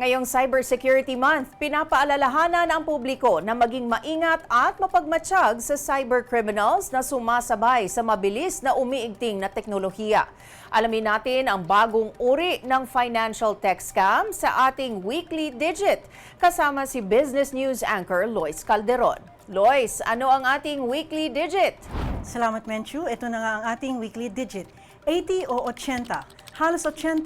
Ngayong Cybersecurity Month, pinapaalalahanan ang publiko na maging maingat at mapagmatsyag sa cyber criminals na sumasabay sa mabilis na umiigting na teknolohiya. Alamin natin ang bagong uri ng financial tech scam sa ating Weekly Digit. Kasama si Business News anchor Lois Calderon. Lois, ano ang ating Weekly Digit? Salamat, Menchu. Ito na nga ang ating weekly digit. 80 o 80. Halos 80%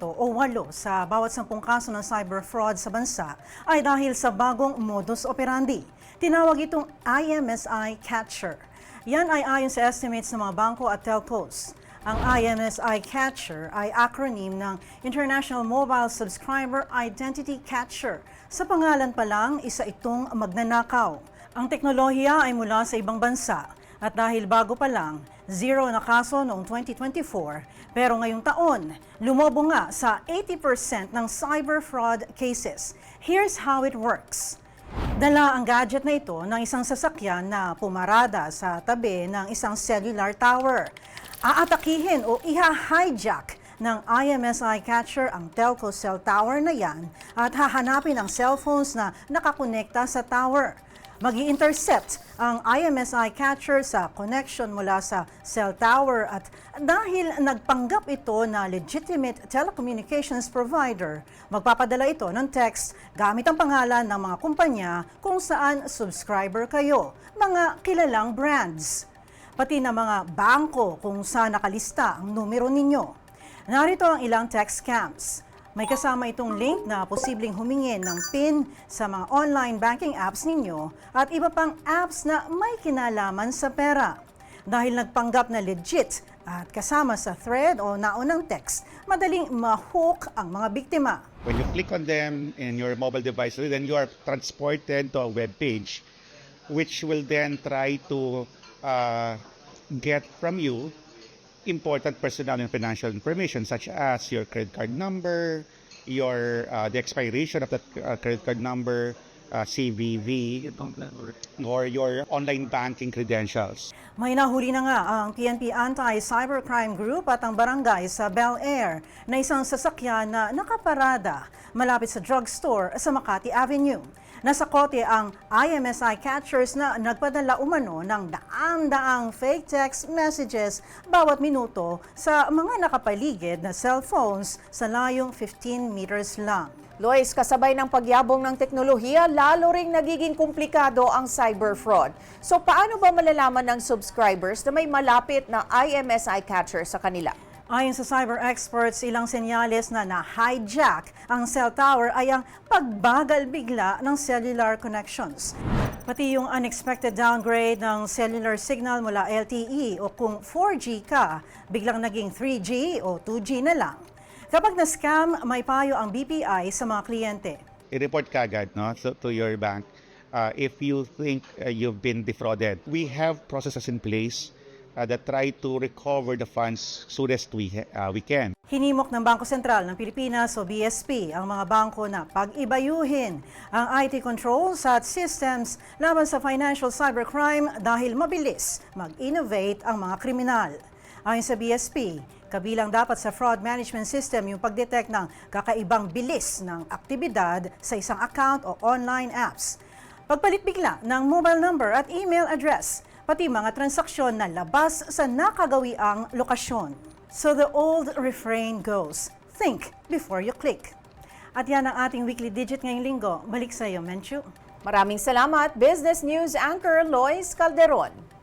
o 8 sa bawat 10 kaso ng cyber fraud sa bansa ay dahil sa bagong modus operandi. Tinawag itong IMSI Catcher. Yan ay ayon sa estimates ng mga bangko at telcos. Ang IMSI Catcher ay acronym ng International Mobile Subscriber Identity Catcher. Sa pangalan pa lang, isa itong magnanakaw. Ang teknolohiya ay mula sa ibang bansa at dahil bago pa lang, zero na kaso noong 2024, pero ngayong taon, lumobo nga sa 80% ng cyber fraud cases. Here's how it works. Dala ang gadget na ito ng isang sasakyan na pumarada sa tabi ng isang cellular tower. Aatakihin o iha-hijack ng IMSI catcher ang telco cell tower na yan at hahanapin ang cellphones na nakakonekta sa tower mag intercept ang IMSI catcher sa connection mula sa cell tower at dahil nagpanggap ito na legitimate telecommunications provider, magpapadala ito ng text gamit ang pangalan ng mga kumpanya kung saan subscriber kayo, mga kilalang brands. Pati na mga bangko kung saan nakalista ang numero ninyo. Narito ang ilang text scams. May kasama itong link na posibleng humingin ng PIN sa mga online banking apps ninyo at iba pang apps na may kinalaman sa pera. Dahil nagpanggap na legit at kasama sa thread o naunang text, madaling ma-hook ang mga biktima. When you click on them in your mobile device, then you are transported to a web page, which will then try to uh, get from you important personal and financial information such as your credit card number, your uh, the expiration of that uh, credit card number, uh, CVV, or your online banking credentials. May nahuli na nga ang PNP Anti-Cybercrime Group at ang barangay sa Bel Air na isang sasakyan na nakaparada malapit sa drugstore sa Makati Avenue. Nasa kote ang IMSI catchers na nagpadala umano ng daan-daang fake text messages bawat minuto sa mga nakapaligid na cellphones sa layong 15 meters lang. Lois, kasabay ng pagyabong ng teknolohiya, lalo ring nagiging komplikado ang cyber fraud. So paano ba malalaman ng subscribers na may malapit na IMSI catcher sa kanila? Ayon sa cyber experts, ilang senyales na na-hijack ang cell tower ay ang pagbagal bigla ng cellular connections. Pati yung unexpected downgrade ng cellular signal mula LTE o kung 4G ka, biglang naging 3G o 2G na lang. Kapag na-scam, may payo ang BPI sa mga kliyente. i-report ka agad no, so, to your bank uh, if you think uh, you've been defrauded. We have processes in place uh, that try to recover the funds soonest we, uh, we can. Hinimok ng Bangko Sentral ng Pilipinas o BSP ang mga bangko na pag-ibayuhin ang IT controls at systems laban sa financial cybercrime dahil mabilis mag-innovate ang mga kriminal. Ayon sa BSP, kabilang dapat sa fraud management system yung pagdetect ng kakaibang bilis ng aktibidad sa isang account o online apps. Pagpalit bigla ng mobile number at email address, pati mga transaksyon na labas sa nakagawiang lokasyon. So the old refrain goes, think before you click. At yan ang ating weekly digit ngayong linggo. Balik sa iyo, Menchu. Maraming salamat, Business News anchor Lois Calderon.